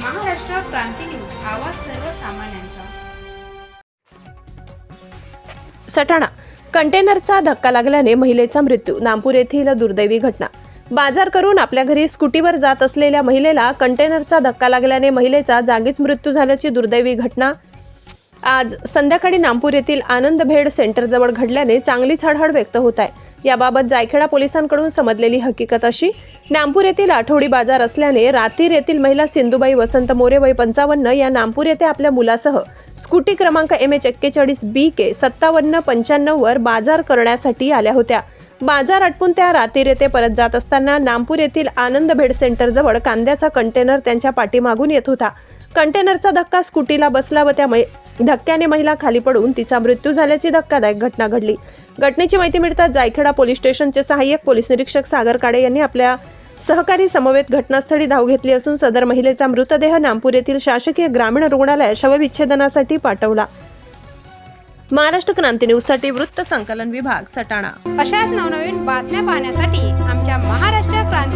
क्रांती news आवाज सर्वसामान्यांचा. सटाणा कंटेनरचा धक्का लागल्याने महिलेचा मृत्यू नामपूर येथील दुर्दैवी घटना. बाजार करून आपल्या घरी स्कूटीवर जात असलेल्या महिलेला कंटेनरचा धक्का लागल्याने महिलेचा जागीच मृत्यू झाल्याची दुर्दैवी घटना. आज संध्याकाळी नागपूर येथील आनंद भेड सेंटरजवळ घडल्याने चांगलीच हळहळ व्यक्त होत आहे. याबाबत जायखेडा पोलिसांकडून समजलेली हकीकत अशी नागपूर येथील आठवडी बाजार असल्याने रातीर येथील महिला सिंधुबाई वसंत मोरे वय पंचावन्न या नागपूर येथे आपल्या मुलासह स्कूटी क्रमांक एम एच एक्केचाळीस बी के सत्तावन्न पंच्याण्णववर बाजार करण्यासाठी आल्या होत्या. बाजार आटपून त्या रातीर येथे परत जात असताना नागपूर येथील आनंद भेड सेंटरजवळ कांद्याचा कंटेनर त्यांच्या पाठीमागून येत होता. कंटेनरचा धक्का स्कूटीला बसला व त्या मै- धक्क्याने महिला खाली पडून तिचा मृत्यू झाल्याची धक्कादायक घटना घडली. घटनेची माहिती मिळताच जायखेडा पोलीस स्टेशनचे सहाय्यक पोलीस निरीक्षक सागर काडे यांनी आपल्या सहकारी समवेत घटनास्थळी धाव घेतली असून सदर महिलेचा मृतदेह नामपूर येथील शासकीय ग्रामीण रुग्णालयात शवविच्छेदनासाठी पाठवला. महाराष्ट्र क्रांती न्यूजसाठी वृत्त संकलन विभाग सटाणा. अशाच नवनवीन बातम्या पाहण्यासाठी आमच्या महाराष्ट्र क्रांती